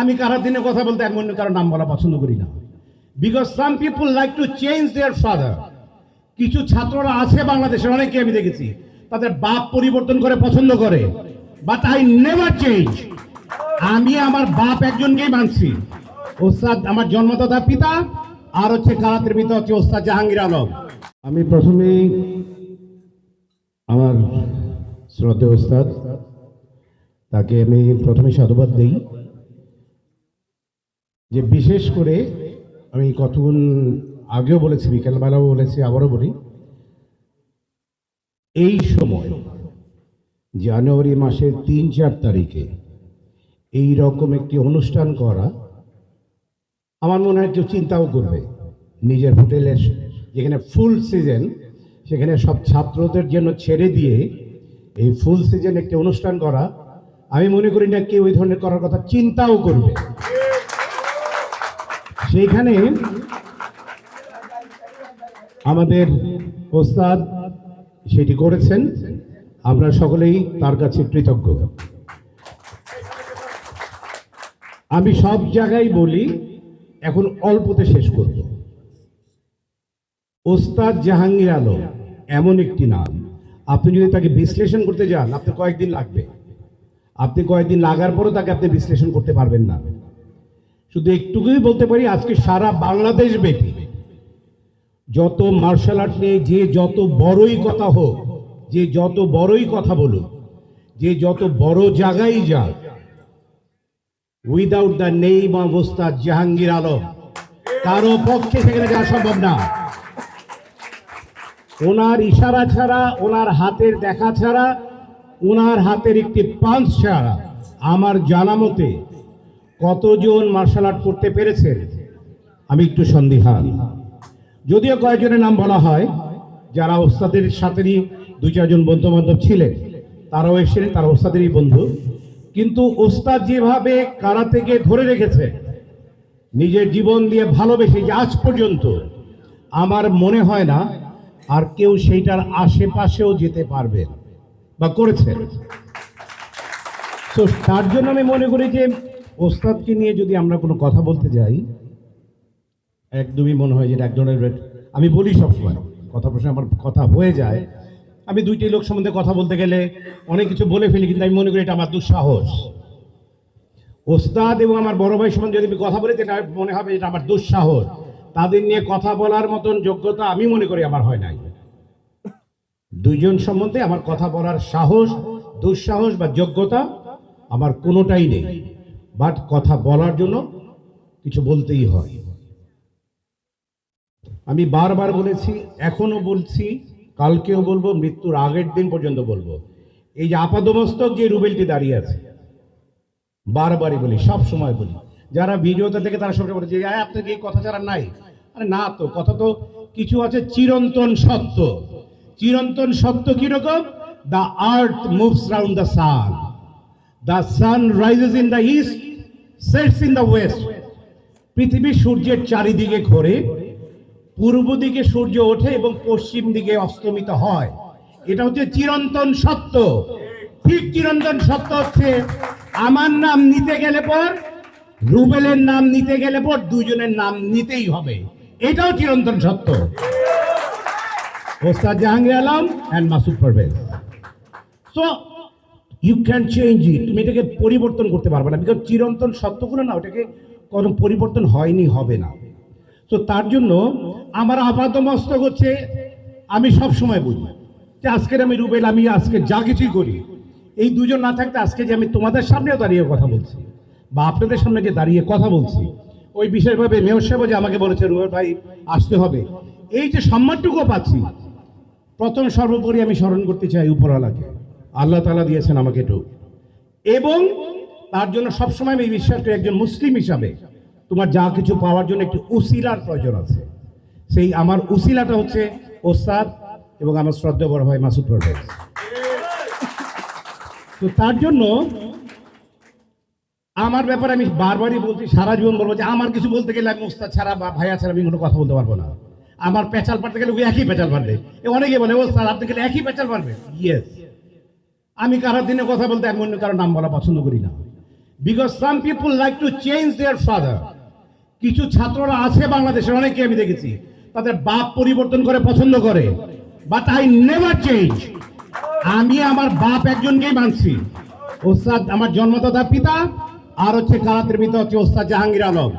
আমি কারার দিনে কথা বলতে আমি অন্য কারও নাম বলা পছন্দ করি না। Because some people like to change their father কিছু ছাত্ররা আছে বাংলাদেশের অনেকে আমি দেখেছি। তাদের বাপ পরিবর্তন করে পছন্দ করে। বাট আই নেভার চেঞ্জ আমি আমার বাপ একজনকেই মানছি। ওস্তাদ আমার জন্মদাতা পিতা, আর হচ্ছে কারাতের পিতা হচ্ছে ওস্তাদ জাহাঙ্গীর আলম। আমি প্রথমেই আমার শ্রদ্ধেয় ওস্তাদ, তাকে আমি প্রথমে সাধুবাদ দিই। যে বিশেষ করে আমি কতক্ষণ আগেও বলেছি, বিকেলবেলাও বলেছি, আবারও বলি, এই সময়, জানুয়ারি মাসের তিন চার তারিখে এই রকম একটি অনুষ্ঠান করা আমার মনে হয় কেউ চিন্তাও করবে। নিজের হোটেলের যেখানে ফুল সিজন, সেখানে সব ছাত্রদের জন্য ছেড়ে দিয়ে এই ফুল সিজন একটি অনুষ্ঠান করা, আমি মনে করি না কেউ ওই ধরনের করার কথা চিন্তাও করবে। সেইখানে আমাদের ওস্তাদ সেটি করেছেন। আমরা সকলেই তার কাছে কৃতজ্ঞ। আমি সব জায়গায় বলি, এখন অল্পতে শেষ করব। ওস্তাদ জাহাঙ্গীর আলম, এমন একটি নাম। আপনি যদি তাকে বিশ্লেষণ করতে যান আপনি কয়েকদিন লাগবে। আপনি কয়েকদিন লাগার পরও তাকে আপনি বিশ্লেষণ করতে পারবেন না। শুধু একটুকুই বলতে পারি, আজকে সারা বাংলাদেশ ব্যাপী যত মার্শাল আর্ট নিয়ে যে যত বড়ই কথা হোক, যে যত বড়ই কথা বলুক, যে যত বড় জায়গায় যাক উইদাউট দ্য নেইম ওস্তাদ জাহাঙ্গীর আলম কারও পক্ষে সেখানে যাওয়া সম্ভব না। ওনার ইশারা ছাড়া, ওনার হাতের দেখা ছাড়া, ওনার হাতের একটি পাঞ্চ ছাড়া আমার জানা মতে কতজন মার্শাল আর্ট করতে পেরেছেন আমি একটু সন্দিহান। যদিও কয়েকজনের নাম বলা হয়, যারা ওস্তাদের সাথেই দুই চারজন বন্ধু বান্ধব ছিলেন, তারাও এসেছিলেন, তারা ওস্তাদেরই বন্ধু। কিন্তু ওস্তাদ যেভাবে কারা থেকে ধরে রেখেছে, নিজের জীবন দিয়ে ভালোবেসে যে আজ পর্যন্ত আমার মনে হয় না আর কেউ সেইটার আশেপাশেও যেতে পারবে বা করেছে। তো তার জন্য আমি মনে করি যে ওস্তাদকে নিয়ে যদি আমরা কোনো কথা বলতে যাই, একদমই মনে হয় যে এটা এক ধরনের আমি বলি সবসময়, কথা প্রশ্নে আমার কথা হয়ে যায়। আমি দুইটি লোক সম্বন্ধে কথা বলতে গেলে অনেক কিছু বলে ফেলি, কিন্তু আমি মনে করি এটা আমার দুঃসাহস। ওস্তাদ এবং আমার বড় ভাই সম্বন্ধে যদি আমি কথা বলি এটা মনে হবে এটা আমার দুঃসাহস। তাদের নিয়ে কথা বলার মতন যোগ্যতা আমি মনে করি আমার হয় নাই। দুইজন সম্বন্ধে আমার কথা বলার সাহস, দুঃসাহস বা যোগ্যতা আমার কোনোটাই নেই। বাট কথা বলার জন্য কিছু বলতেই হয়। আমি বারবার বলেছি এখনও বলছি কালকেও বলব মৃত্যুর আগের দিন পর্যন্ত বলব। এই যে আপাদমস্তক যে রুবেলটি দাঁড়িয়ে আছে বারবারই বলি সব সময় বলি। যারা ভিডিওতে দেখে তারা সবসময় বলে যে "আয়, আপনার কি কথা ছাড়া নাই? আরে না তো কথা তো কিছু আছে চিরন্তন সত্য। চিরন্তন সত্য কীরকম the earth moves round the sun the sun rises in the east sets in the west পৃথিবী সূর্যের চারিদিকে ঘোরে, পূর্ব দিকে সূর্য ওঠে এবং পশ্চিম দিকে অস্তমিত হয়। এটা হচ্ছে চিরন্তন সত্য। ঠিক চিরন্তন সত্য হচ্ছে, আমার নাম নিতে গেলে পর, রুবেলের নাম নিতে গেলে পর দুজনের নাম নিতেই হবে। এটাও চিরন্তন সত্য। ওস্তাদ Jahangir Alam and Masud Parvez so you can change it তুমি এটাকে পরিবর্তন করতে পারবে না। বিকজ চিরন্তন সত্যগুলো না, ওটাকে কোনো পরিবর্তন হয়নি, হবে না। তো তার জন্য আমার আপাতমস্তক হচ্ছে, আমি সব সময় বলি যে আজকের আমি রুবেল, আমি আজকে যা কিছুই করি, এই দুজন না থাকতে আজকে যে আমি তোমাদের সামনেও দাঁড়িয়ে কথা বলছি বা আপনাদের সামনে যে দাঁড়িয়ে কথা বলছি, ওই বিশেষভাবে মেয়র সাহেব যে আমাকে বলেছে, রুবেল ভাই, আসতে হবে। এই যে সম্মানটুকু পাচ্ছি, প্রথম সর্বোপরি আমি স্মরণ করতে চাই উপরওয়ালাকে। আল্লাহ তালা দিয়েছেন আমাকে একটু। এবং তার জন্য সবসময় আমি বিশ্বাস করি একজন মুসলিম হিসাবে তোমার যা কিছু পাওয়ার জন্য একটি উসিলার প্রয়োজন আছে। সেই আমার উসিলাটা হচ্ছে ওস্তাদ এবং আমার শ্রদ্ধা বড় ভাই মাসুদ পারভেজ তো তার জন্য আমার ব্যাপারে আমি বারবারই বলছি, সারা জীবন বলব যে আমার কিছু বলতে গেলে আমি ওস্তাদ ছাড়া বা ভাইয়া ছাড়া আমি কোনো কথা বলতে পারব না। আমার পেঁচাল পারতে গেলে ওই একই পেঁচাল পারবে অনেকে বলে, ওস্তাদ, আপনি গেলে একই পেঁচাল পারবে ইয়েস আমি কারোর দিনে কথা বলতে আমি অন্য কারও নাম বলা পছন্দ করি না। Because some people like to change their father কিছু ছাত্ররা আছে বাংলাদেশের অনেকে আমি দেখেছি। তাদের বাপ পরিবর্তন করে পছন্দ করে। বাট আই নেভার চেঞ্জ আমি আমার বাপ একজনকেই মানছি। ওস্তাদ আমার জন্মদাতা পিতা, আর হচ্ছে কারাতের পিতা হচ্ছে ওস্তাদ জাহাঙ্গীর আলম।